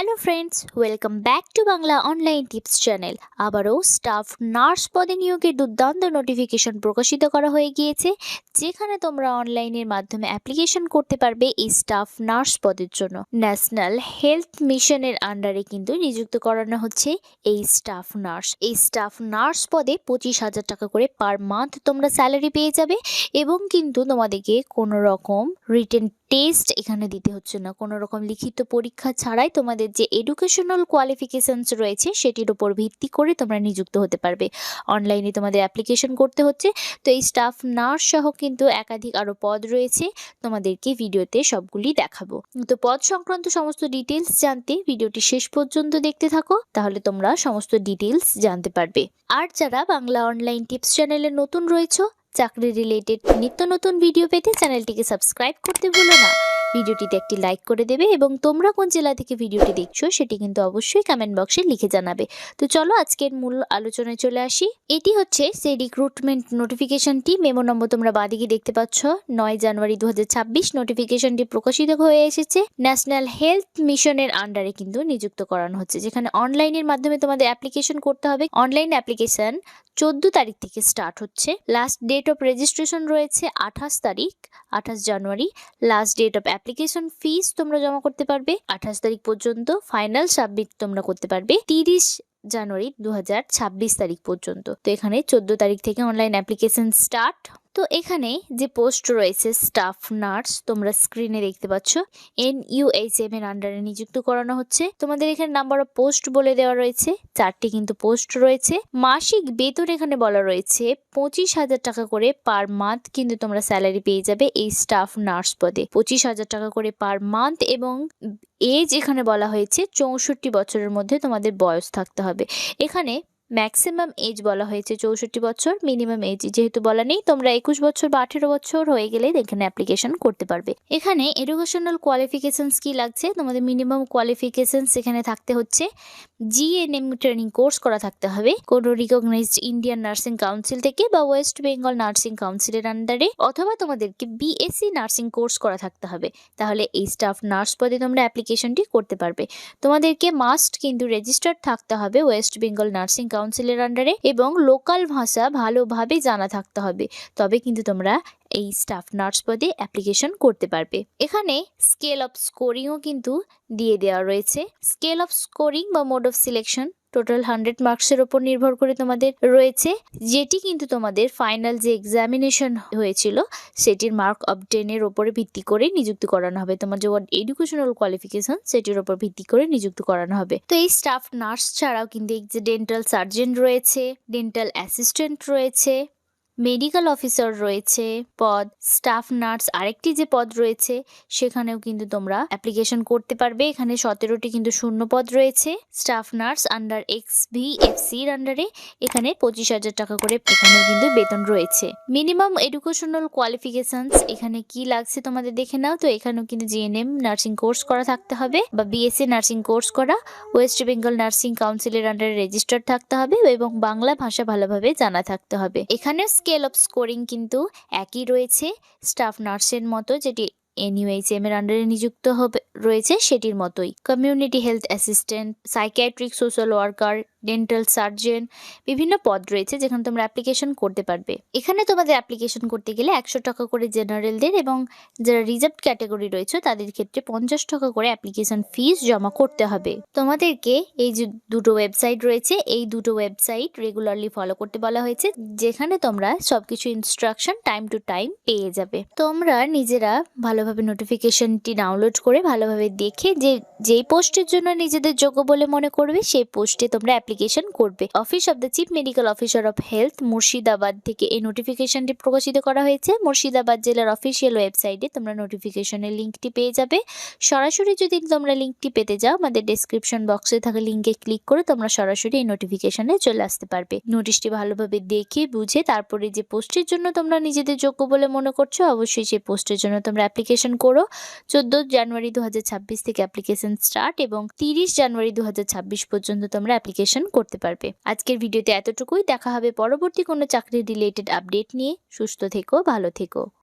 Hello friends welcome back to Bangla online tips channel আবারও staff nurse পদে নিয়োগের দুর্দান্ত নোটিফিকেশন প্রকাশিত করা হয়ে গিয়েছে, যেখানে তোমরা অনলাইনের মাধ্যমে অ্যাপ্লিকেশন করতে পারবে এই স্টাফ নার্স পদের জন্য। ন্যাশনাল হেলথ মিশনের আন্ডারে কিন্তু নিযুক্ত করানো হচ্ছে এই স্টাফ নার্স এই স্টাফ নার্স পদে পঁচিশ হাজার টাকা করে পার মান্থ তোমরা স্যালারি পেয়ে যাবে এবং কিন্তু তোমাদেরকে কোনো রকম রিটেন টেস্ট এখানে দিতে হচ্ছে না। কোনো রকম লিখিত পরীক্ষা ছাড়াই তোমাদের যে এডুকেশনাল কোয়ালিফিকেশানস রয়েছে সেটির উপর ভিত্তি করে তোমরা নিযুক্ত হতে পারবে। অনলাইনে তোমাদের অ্যাপ্লিকেশন করতে হচ্ছে। তো এই স্টাফ নার্স সহ কিন্তু একাধিক আরও পদ রয়েছে। তোমাদেরকে ভিডিওতে সবগুলি দেখাবো। তো পদ সংক্রান্ত সমস্ত ডিটেলস জানতে ভিডিওটি শেষ পর্যন্ত দেখতে থাকো, তাহলে তোমরা সমস্ত ডিটেলস জানতে পারবে। আর যারা বাংলা অনলাইন টিপস চ্যানেলে নতুন রয়েছে চাকরি রিলেটেড নিত্য নতুন ভিডিও পেতে চ্যানেলটিকে সাবস্ক্রাইব করতে ভুলো না। ভিডিওটিতে একটি লাইক করে দেবে এবং তোমরা কোন জেলা থেকে ভিডিওটি দেখছ সেটি কিন্তু অবশ্যই কমেন্ট বক্সে লিখে জানাবে। তো চলো আজকের মূল আলোচনায় চলে আসি। এটি হচ্ছে সেই রিক্রুটমেন্ট নোটিফিকেশনটি মেমো নম্বর তোমরা বাদিকে দেখতে পাচ্ছ। নয় জানুয়ারি দু হাজার ছাব্বিশ নোটিফিকেশনটি প্রকাশিত হয়ে এসেছে। ন্যাশনাল হেলথ মিশনের আন্ডারে কিন্তু নিযুক্ত করানো হচ্ছে। যেখানে অনলাইনের মাধ্যমে তোমাদের অ্যাপ্লিকেশন করতে হবে। অনলাইন অ্যাপ্লিকেশন চোদ্দ তারিখ থেকে স্টার্ট হচ্ছে। লাস্ট ডেট অফ রেজিস্ট্রেশন রয়েছে আঠাশ তারিখ, আঠাশ জানুয়ারি। Last date of application fees তোমরা জমা করতে পারবে। আঠাশ তারিখ পর্যন্ত ফাইনাল সাবমিট তোমরা করতে পারবে। তিরিশ জানুয়ারি দু হাজার ছাব্বিশ তারিখ পর্যন্ত। তো এখানে চোদ্দ তারিখ থেকে অনলাইন অ্যাপ্লিকেশন স্টার্ট তো এখানে যে পোস্ট রয়েছে, স্টাফ, নার্স, তোমরা স্ক্রিনে দেখতে পাচ্ছ এন ইউএইচএম এর আন্ডারে নিযুক্ত করানো হচ্ছে। তোমাদের এখানে নাম্বার অফ পোস্ট বলে দেওয়া রয়েছে, চারটি কিন্তু পোস্ট রয়েছে। মাসিক বেতন এখানে বলা রয়েছে, পঁচিশ হাজার টাকা করে পার মান্থ কিন্তু তোমরা স্যালারি পেয়ে যাবে এই স্টাফ নার্স পদে। পঁচিশ হাজার টাকা করে পার মান্থ এবং এজ এখানে বলা হয়েছে, চৌষট্টি বছরের মধ্যে তোমাদের বয়স থাকতে হবে। এখানে ম্যাক্সিমাম এজ বলা হয়েছে, চৌষট্টি বছর মিনিমাম এজ। যেহেতু বলা নেই, তোমরা একুশ বছর বা আঠেরো বছর হয়ে গেলে এখানে অ্যাপ্লিকেশন করতে পারবে। এখানে এডুকেশনাল কোয়ালিফিকেশনস কি লাগছে? তোমাদের মিনিমাম কোয়ালিফিকেশনস এখানে থাকতে হচ্ছে। জিএনএম ট্রেনিং কোর্স করা থাকতে হবে। কোনো রিকগনাইজড ইন্ডিয়ান নার্সিং কাউন্সিল থেকে বা ওয়েস্ট বেঙ্গল নার্সিং কাউন্সিলের আন্ডারে অথবা তোমাদেরকে বিএসসি নার্সিং কোর্স করা থাকতে হবে। তাহলে এই স্টাফ নার্স পদে তোমরা অ্যাপ্লিকেশনটি করতে পারবে। তোমাদেরকে মাস্ট কিন্তু রেজিস্টার্ড থাকতে হবে ওয়েস্ট বেঙ্গল নার্সিং কাউন্সিলের আন্ডারে এবং লোকাল ভাষা ভালোভাবে জানা থাকতে হবে। তবে কিন্তু তোমরা এই স্টাফ নার্স পদে অ্যাপ্লিকেশন করতে পারবে। এখানে স্কেল অফ স্কোরিংও কিন্তু দিয়ে দেওয়া রয়েছে। স্কেল অফ স্কোরিং বা mode of selection total hundred মার্কসের ওপর নির্ভর করে তোমাদের রয়েছে। যেটি কিন্তু তোমাদের ফাইনাল যে এক্সামিনেশন হয়েছিল, সেটির মার্ক অবটেনের ওপরে ভিত্তি করে নিযুক্ত করানো হবে। তোমার যে এডুকেশনাল কোয়ালিফিকেশন সেটির ওপর ভিত্তি করে নিযুক্ত করানো হবে। তো এই স্টাফ নার্স ছাড়াও কিন্তু ডেন্টাল সার্জেন্ট রয়েছে ডেন্টাল অ্যাসিস্ট্যান্ট রয়েছে মেডিকেল অফিসার রয়েছে, পদ, স্টাফ নার্স আরেকটি যে পদ রয়েছে, সেখানেও কিন্তু তোমরা অ্যাপ্লিকেশন করতে পারবে। এখানে সতেরোটি কিন্তু শূন্য পদ রয়েছে। Staff nurse under X V, F সির আন্ডারে এখানে পঁচিশ হাজার টাকা করে এখানেও কিন্তু বেতন রয়েছে। মিনিমাম এডুকেশনাল কোয়ালিফিকেশনস এখানে কি লাগছে তোমাদের দেখে নাও। তো এখানেও কিন্তু জিএনএম নার্সিং কোর্স করা থাকতে হবে বা বিএসসি নার্সিং কোর্স করা। ওয়েস্ট বেঙ্গল নার্সিং কাউন্সিলের আন্ডারে রেজিস্টার্ড থাকতে হবে এবং বাংলা ভাষা ভালোভাবে জানা থাকতে হবে। এখানে অফ স্কোরিং কিন্তু একই রয়েছে। স্টাফ নার্সের মতো যেটি এনইউএইচএম এর আন্ডারে নিযুক্ত হবে, রয়েছে সেটির মতোই। Community health assistant psychiatric social worker dental surgeon বিভিন্ন পদ রয়েছে যেখানে তোমরা অ্যাপ্লিকেশন করতে পারবে। এখানে তোমাদের অ্যাপ্লিকেশন করতে গেলে একশো টাকা করে জেনারেলদের এবং যারা রিজার্ভ ক্যাটাগরি রয়েছে তাদের ক্ষেত্রে পঞ্চাশ টাকা করে অ্যাপ্লিকেশন ফিস জমা করতে হবে। তোমাদেরকে এই যে দুটো ওয়েবসাইট রয়েছে, এই দুটো ওয়েবসাইট রেগুলারলি ফলো করতে বলা হয়েছে, যেখানে তোমরা সবকিছু ইনস্ট্রাকশন টাইম টু টাইম পেয়ে যাবে। তোমরা নিজেরা ভালোভাবে নোটিফিকেশনটি ডাউনলোড করে ভালোভাবে দেখে যে, যেই পোস্টের জন্য নিজেদের যোগ্য বলে মনে করবে, সেই পোস্টে তোমরা অ্যাপ্লিকেশন করবে। Office of the chief medical officer of health Murshidabad থেকে এই নোটিফিকেশনটি প্রকাশিত করা হয়েছে। মুর্শিদাবাদ জেলার অফিসিয়াল ওয়েবসাইটে তোমরা নোটিফিকেশনের লিঙ্কটি পেয়ে যাবে। সরাসরি যদি তোমরা লিঙ্কটি পেতে যাও, আমাদের ডেসক্রিপশন বক্সে থাকা লিঙ্কে ক্লিক করে তোমরা সরাসরি এই নোটিফিকেশনে চলে আসতে পারবে। নোটিশটি ভালোভাবে দেখে, বুঝে, তারপরে যে পোস্টের জন্য তোমরা নিজেদের যোগ্য বলে মনে করছ, অবশ্যই সেই পোস্টের জন্য তোমরা অ্যাপ্লিকেশন করো। চোদ্দ জানুয়ারি দু হাজার ছাব্বিশ থেকে অ্যাপ্লিকেশন স্টার্ট এবং তিরিশ জানুয়ারি দু হাজার ছাব্বিশ পর্যন্ত তোমরা অ্যাপ্লিকেশন করতে পারবে। আজকের ভিডিওতে এতটুকুই। দেখা হবে পরবর্তী কোনো চাকরি রিলেটেড আপডেট নিয়ে। সুস্থ থেকো, ভালো থেকো।